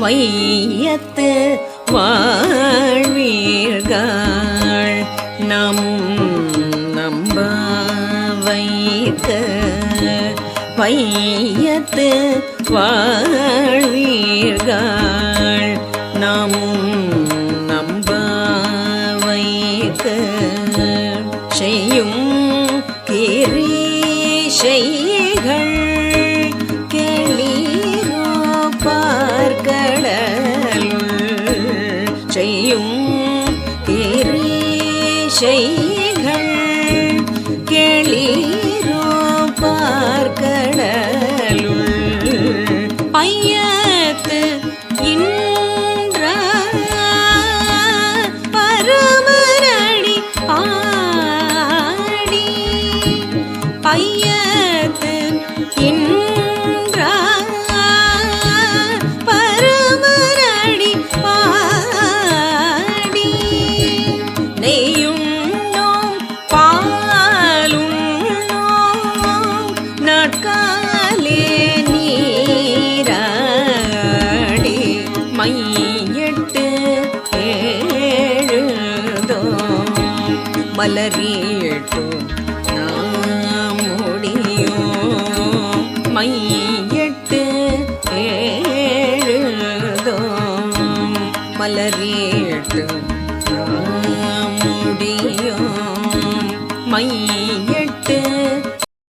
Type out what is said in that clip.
வையத்து வாழ்வீர்கள். நம் நம்ப வைக்க வையத்து வாழ்வீர்கள். நாமும் நம்ப வைக்க செய்யும் கிரீஷைகள் செய்யும் கிரீஷைகள் கேளீ மலரீட்டு நாம் முடியோ? மையட்டு ஏழுதோ? மலரீட்டு நாம் முடியோ? மை